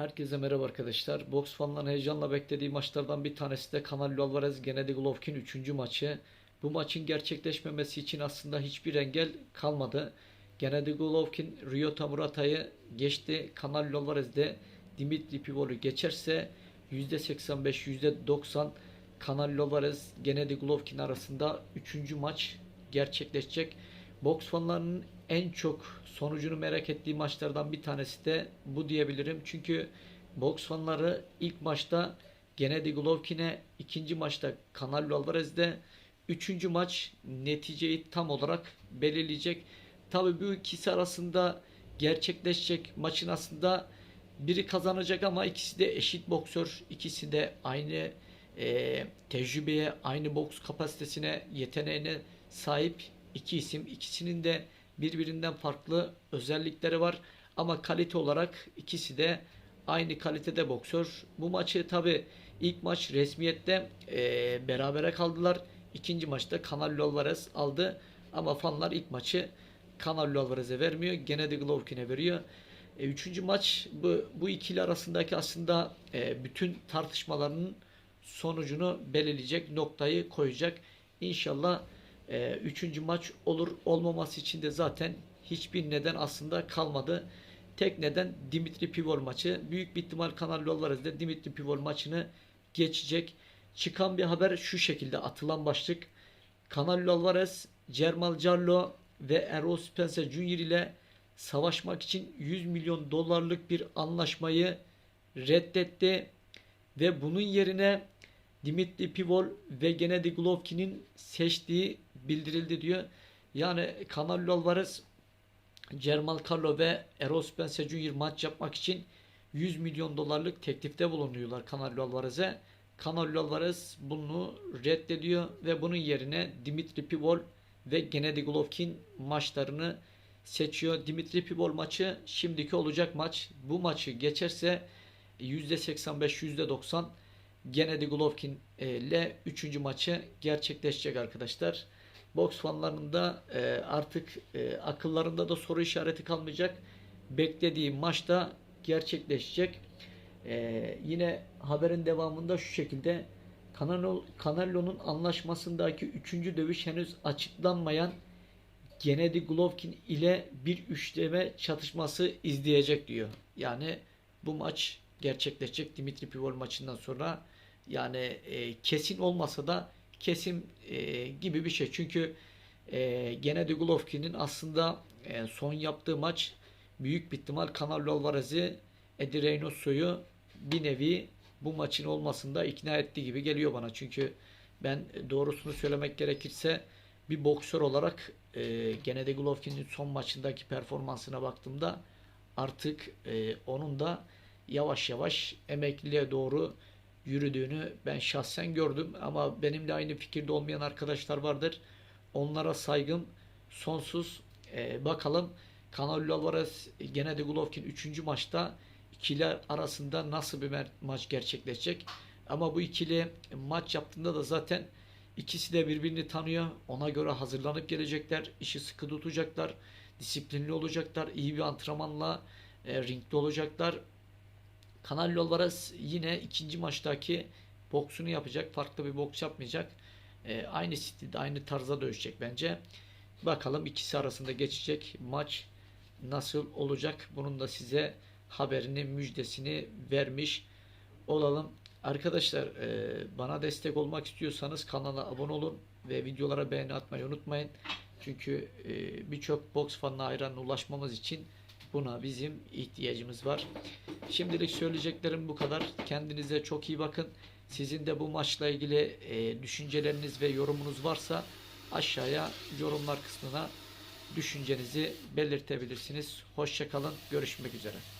Herkese merhaba arkadaşlar. Boks fanların heyecanla beklediği maçlardan bir tanesi de Canelo Alvarez Gennady Golovkin 3. maçı. Bu maçın gerçekleşmemesi için aslında hiçbir engel kalmadı. Gennady Golovkin Ryota Murata'yı geçti. Canelo Alvarez de Dimitri Pivol'u geçerse %85 %90 Canelo Alvarez Gennady Golovkin arasında 3. maç gerçekleşecek. Boks fanlarının en çok sonucunu merak ettiği maçlardan bir tanesi de bu diyebilirim. Çünkü boks fanları ilk maçta Gennady Golovkin'e, ikinci maçta Canelo Alvarez'de, üçüncü maç neticeyi tam olarak belirleyecek. Tabii bu ikisi arasında gerçekleşecek maçın aslında biri kazanacak ama ikisi de eşit boksör. İkisi de aynı e, tecrübeye, aynı boks kapasitesine, yeteneğine sahip iki isim. İkisinin de birbirinden farklı özellikleri var. Ama kalite olarak ikisi de aynı kalitede boksör. Bu maçı tabi ilk maç resmiyette e, berabere kaldılar. İkinci maçta Canelo Alvarez aldı. Ama fanlar ilk maçı Canelo Alvarez'e vermiyor. Gennady Golovkin'e veriyor. E, üçüncü maç bu, bu ikili arasındaki aslında e, bütün tartışmaların sonucunu belirleyecek noktayı koyacak. İnşallah e, üçüncü maç olur olmaması için de zaten hiçbir neden aslında kalmadı. Tek neden Dimitri Pivol maçı. Büyük bir ihtimal Canelo Alvarez de Dimitri Pivol maçını geçecek. Çıkan bir haber şu şekilde atılan başlık. Canelo Alvarez, Cermal Carlo ve Errol Spence Jr. ile savaşmak için 100 milyon dolarlık bir anlaşmayı reddetti ve bunun yerine Dimitri Pivol ve Gennady Golovkin'in seçtiği bildirildi diyor. Yani Canelo Alvarez, Cermal Carlo ve Errol Spence Jr. maç yapmak için 100 milyon dolarlık teklifte bulunuyorlar Canelo Alvarez'e. Canelo Alvarez bunu reddediyor ve bunun yerine Dimitri Pivol ve Gennady Golovkin maçlarını seçiyor. Dimitri Pivol maçı şimdiki olacak maç. Bu maçı geçerse %85 %90 Gennady Golovkin ile 3. maçı gerçekleşecek arkadaşlar. Boks fanlarının da e, artık e, akıllarında da soru işareti kalmayacak. Beklediği maçta gerçekleşecek. E, yine haberin devamında şu şekilde Canelo, Canelo'nun anlaşmasındaki 3. dövüş henüz açıklanmayan Gennady Golovkin ile bir üçleme çatışması izleyecek diyor. Yani bu maç gerçekleşecek Dimitri Pivol maçından sonra yani e, kesin olmasa da kesim e, gibi bir şey. Çünkü e, Gennady Golovkin'in aslında e, son yaptığı maç büyük bir ihtimal Canelo Alvarez'i Eddie Reynoso'yu bir nevi bu maçın olmasında ikna ettiği gibi geliyor bana. Çünkü ben doğrusunu söylemek gerekirse bir boksör olarak e, Gennady Golovkin'in son maçındaki performansına baktığımda artık e, onun da yavaş yavaş emekliliğe doğru yürüdüğünü ben şahsen gördüm ama benimle aynı fikirde olmayan arkadaşlar vardır. Onlara saygım sonsuz. Ee, bakalım Canelo Alvarez Gennady Golovkin 3. maçta ikiler arasında nasıl bir maç gerçekleşecek? Ama bu ikili maç yaptığında da zaten ikisi de birbirini tanıyor. Ona göre hazırlanıp gelecekler. işi sıkı tutacaklar. Disiplinli olacaklar. iyi bir antrenmanla e, ringde olacaklar. Canelo Alvarez yine ikinci maçtaki boksunu yapacak. Farklı bir boks yapmayacak. E, aynı stilde, aynı tarzda dövüşecek bence. Bakalım ikisi arasında geçecek maç nasıl olacak? Bunun da size haberini, müjdesini vermiş olalım. Arkadaşlar e, bana destek olmak istiyorsanız kanala abone olun ve videolara beğeni atmayı unutmayın. Çünkü e, birçok boks fanına hayranına ulaşmamız için buna bizim ihtiyacımız var. Şimdilik söyleyeceklerim bu kadar. Kendinize çok iyi bakın. Sizin de bu maçla ilgili e, düşünceleriniz ve yorumunuz varsa aşağıya yorumlar kısmına düşüncenizi belirtebilirsiniz. Hoşçakalın. Görüşmek üzere.